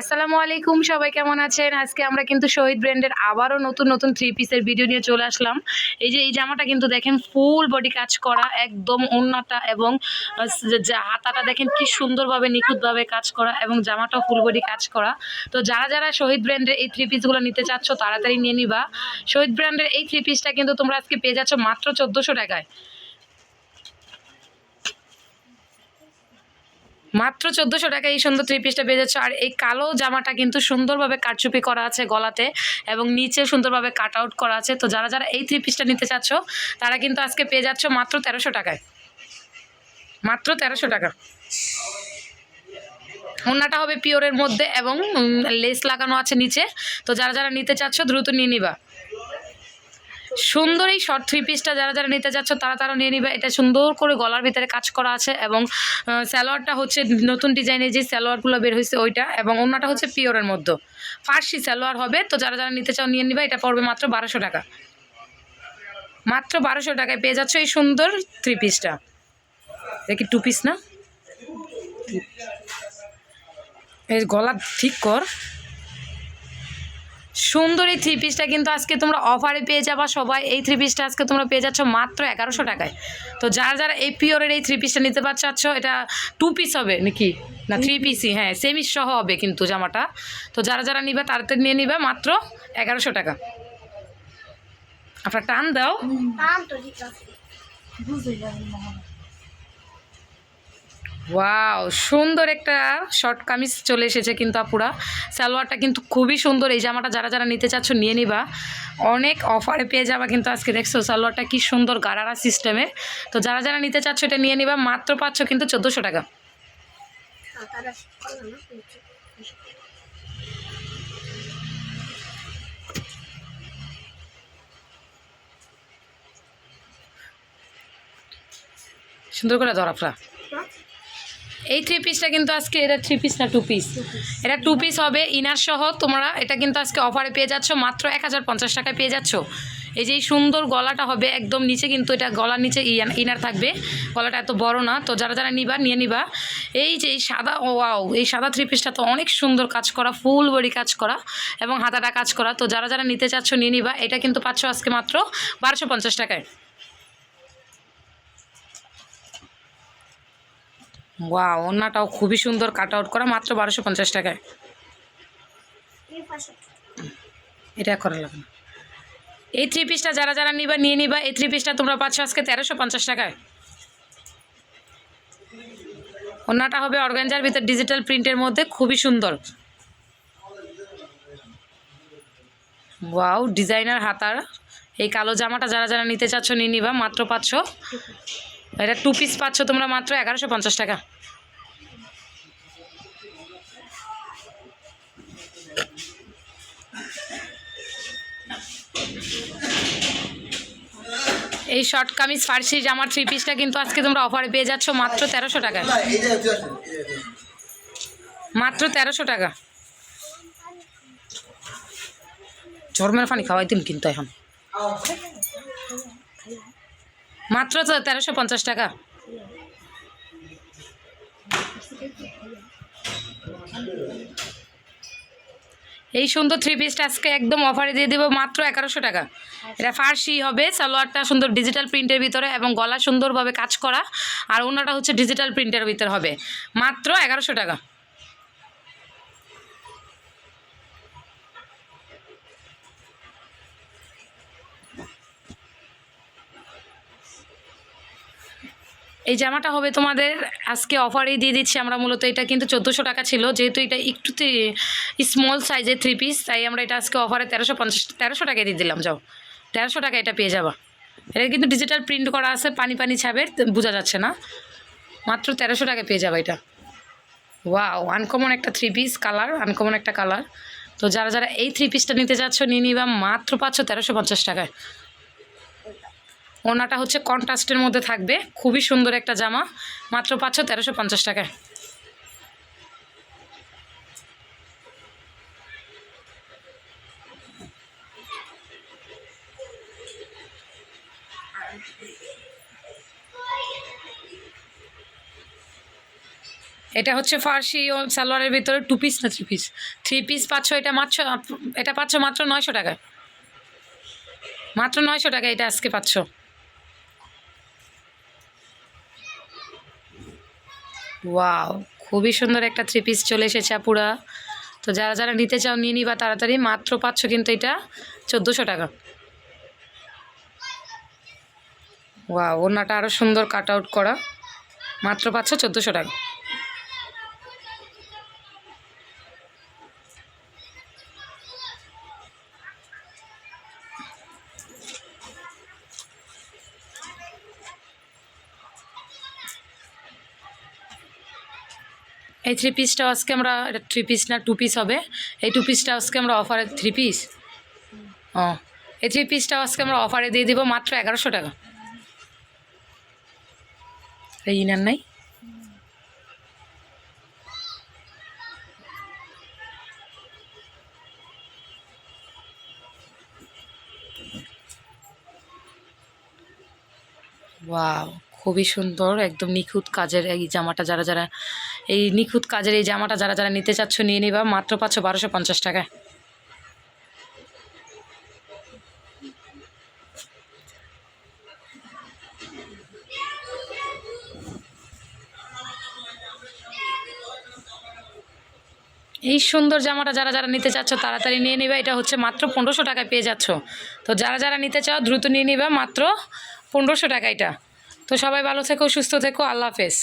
আসসালামু আলাইকুম, সবাই কেমন আছেন? আজকে আমরা কিন্তু শহীদ ব্র্যান্ডের আবারও নতুন নতুন থ্রি পিসের ভিডিও নিয়ে চলে আসলাম। এই যে এই জামাটা কিন্তু দেখেন ফুল বডি কাজ করা, একদম ওন্নাটা এবং হাতাটা দেখেন কি সুন্দরভাবে, নিখুঁতভাবে কাজ করা এবং জামাটাও ফুল বডি কাজ করা। তো যারা যারা শহীদ ব্র্যান্ডের এই থ্রি পিসগুলো নিতে চাচ্ছ, তাড়াতাড়ি নিয়ে নিবা। শহীদ ব্র্যান্ডের এই থ্রি পিসটা কিন্তু তোমরা আজকে পেয়ে যাচ্ছ মাত্র চোদ্দোশো টাকায়। মাত্র চোদ্দোশো টাকা এই সুন্দর থ্রি পিসটা পেয়ে যাচ্ছ। আর এই কালো জামাটা কিন্তু সুন্দরভাবে কাটচুপি করা আছে গলাতে এবং নিচে সুন্দরভাবে কাট আউট করা আছে। তো যারা যারা এই থ্রি পিসটা নিতে চাচ্ছ, তারা কিন্তু আজকে পেয়ে যাচ্ছ মাত্র তেরোশো টাকায়। মাত্র তেরোশো টাকা। ওনাটা হবে পিওরের মধ্যে এবং লেস লাগানো আছে নিচে। তো যারা যারা নিতে চাচ্ছ, দ্রুত নিয়ে নিবা। সুন্দর এই শর্ট থ্রি পিসটা যারা যারা নিতে যাচ্ছ তারা তারা নিয়ে নিবে। এটা সুন্দর করে গলার ভিতরে কাজ করা আছে এবং আহ, সালোয়ারটা হচ্ছে নতুন ডিজাইনের যে সালোয়ারগুলো বের হয়েছে ওইটা এবং অন্যটা হচ্ছে পিওরের মধ্যে। ফার্সি সালোয়ার হবে তো যারা যারা নিতে চাও নিয়ে নিবে এটা পড়বে মাত্র বারোশো টাকা। মাত্র বারোশো টাকায় পেয়ে যাচ্ছ এই সুন্দর থ্রি পিসটা দেখি টু পিস না? গলা ঠিক কর। সুন্দর এই থ্রি পিসটা কিন্তু আজকে তোমরা অফারে পেয়ে যাবা সবাই। এই থ্রি পিসটা আজকে তোমরা পেয়ে যাচ্ছ মাত্র এগারোশো টাকায়। তো যারা যারা এই পিওরের এই থ্রি পিসটা নিতে পারছ এটা টু পিস হবে নাকি? না থ্রি পিসই হ্যাঁ সেমি সহ হবে কিন্তু জামাটা। তো যারা যারা নিবে তাড়াতাড়ি নিয়ে নিবে মাত্র এগারোশো টাকা। আপনার টান দাও। ওয়াও সুন্দর একটা শর্ট কামিজ চলে এসেছে কিন্তু আপুরা। সালোয়ারটা কিন্তু খুবই সুন্দর। এই জামাটা যারা যারা নিতে চাচ্ছ, নিয়ে নিবা। অনেক অফারে পেয়ে যাবা কিন্তু আজকে। দেখছ, সালোয়ারটা কি সুন্দর গারারা সিস্টেমে তো যারা যারা নিতে চাচ্ছ, এটা নিয়ে নিবা। মাত্র পাচ্ছ কিন্তু চোদ্দোশো টাকা। সুন্দর করে ধরাফরা এই থ্রি পিসটা কিন্তু আজকে এটা থ্রি পিস না টু পিস এটা টু পিস হবে, ইনার সহ তোমরা এটা কিন্তু আজকে অফারে পেয়ে যাচ্ছ, মাত্র এক হাজার পঞ্চাশ টাকায় পেয়ে যাচ্ছ। এই যে এই সুন্দর গলাটা হবে, একদম নিচে কিন্তু এটা গলার নিচে ইনার থাকবে। গলাটা এত বড় না, তো যারা যারা নিবা, নিয়ে নিবা। এই যে এই সাদা, ও ওয়াও, এই সাদা থ্রি পিসটা তো অনেক সুন্দর কাজ করা ফুল বডি কাজ করা এবং হাতাটা কাজ করা। তো যারা যারা নিতে চাচ্ছ, নিয়ে নিবা। এটা কিন্তু পাচ্ছ আজকে মাত্র বারোশো পঞ্চাশ টাকায়। ওয়াও ওনাটাও খুবই সুন্দর কাট আউট করা, মাত্র বারোশো পঞ্চাশ টাকায়। এটা করা লাগে না। এই থ্রি পিসটা যারা যারা নিবা, নিয়ে নিবা, এই থ্রি পিসটা তোমরা পাচ্ছ আজকে তেরোশো পঞ্চাশ টাকায়। ওনাটা হবে অর্গানজার ভিতর ডিজিটাল প্রিন্টের মধ্যে, খুবই সুন্দর। ওয়াও ডিজাইনার হাতার। এই কালো জামাটা যারা যারা নিতে চাচ্ছ, নিয়ে নিবা, মাত্র পাচ্ছ এটা টু পিস পাচ্ছ তোমরা মাত্র এগারোশো পঞ্চাশ টাকা। এই শর্ট কামিজ, ফার্সি জামার থ্রি পিসটা কিন্তু আজকে তোমরা অফারে পেয়ে যাচ্ছ মাত্র তেরোশো যে। মাত্র তেরোশো টাকা। ঝরমের পানি খাওয়াই দিন কিন্তু এখন। মাত্র তো তেরোশো পঞ্চাশ টাকা। এই সুন্দর থ্রি পিসটা আজকে একদম অফারে দিয়ে দেবো মাত্র এগারোশো টাকা। এটা ফার্সি হবে, সালোয়ারটা সুন্দর ডিজিটাল প্রিন্টের ভিতরে এবং গলা সুন্দরভাবে কাজ করা। আর অন্যটা হচ্ছে ডিজিটাল প্রিন্টের ভিতরে হবে। মাত্র এগারোশো টাকা। এই জামাটা হবে তোমাদের, আজকে অফারেই দিয়ে দিচ্ছি আমরা মূলত। এটা কিন্তু চোদ্দোশো টাকা ছিল, যেহেতু এটা একটু স্মল সাইজের থ্রি পিস তাই আমরা এটা আজকে অফারে তেরোশো পঞ্চাশ, তেরোশো টাকায় দিয়ে দিলাম, যাও। তেরোশো টাকা এটা পেয়ে যাবা। এটা কিন্তু ডিজিটাল প্রিন্ট করা আছে, পানি পানি ছাবের বোঝা যাচ্ছে না। মাত্র তেরোশো টাকায় পেয়ে যাবে এটা। ওয়াও আনকমন একটা থ্রি পিস কালার আনকমন একটা কালার তো যারা যারা এই থ্রি পিসটা নিতে চাচ্ছ নিয়ে নিবা মাত্র পাচ্ছ তেরোশো পঞ্চাশ টাকায়। ওনাটা হচ্ছে কন্ট্রাস্টের মধ্যে থাকবে। খুবই সুন্দর একটা জামা। মাত্র পাচ্ছ তেরোশো পঞ্চাশ টাকায় এটা হচ্ছে ফার্সি ও সালোয়ারের ভিতরে টু পিস না থ্রি পিস থ্রি পিস পাচ্ছ এটা মাত্র, এটা পাচ্ছ মাত্র নয়শো টাকায় মাত্র নয়শো টাকা এটা আজকে পাচ্ছ ওয়াও, খুবই সুন্দর একটা থ্রি পিস চলে এসেছে আপুরা। তো যারা যারা নিতে চাও, নিয়ে নিবা তাড়াতাড়ি। মাত্র পাচ্ছ কিন্তু এটা চোদ্দোশো টাকা। ওয়া ওনাটা আরও সুন্দর কাট আউট করা। মাত্র পাচ্ছ চোদ্দোশো টাকা। এই থ্রি পিসটা আজকে আমরা, এটা থ্রি পিস না টু পিস হবে। এই টু পিসটা আজকে আমরা অফারে থ্রি পিস ও, এই থ্রি পিসটা আজকে আমরা অফারে দিয়ে দিব মাত্র এগারোশো টাকা। এই ইনার নাই? খুবই সুন্দর, একদম নিখুঁত কাজের এই জামাটা যারা যারা এই নিখুঁত কাজের এই জামাটা যারা যারা নিতে চাচ্ছ, নিয়ে নিবা মাত্র পাচ্ছ বারোশো পঞ্চাশ টাকায়। এই সুন্দর জামাটা যারা যারা নিতে চাচ্ছ, তাড়াতাড়ি নিয়ে নিবা। এটা হচ্ছে মাত্র পনেরোশো টাকায় পেয়ে যাচ্ছ। তো যারা যারা নিতে চাও, দ্রুত নিয়ে নিবা মাত্র পনেরোশো টাকা এটা। তো সবাই ভালো থেকো, সুস্থ থেকো, আল্লাহ হাফেজ।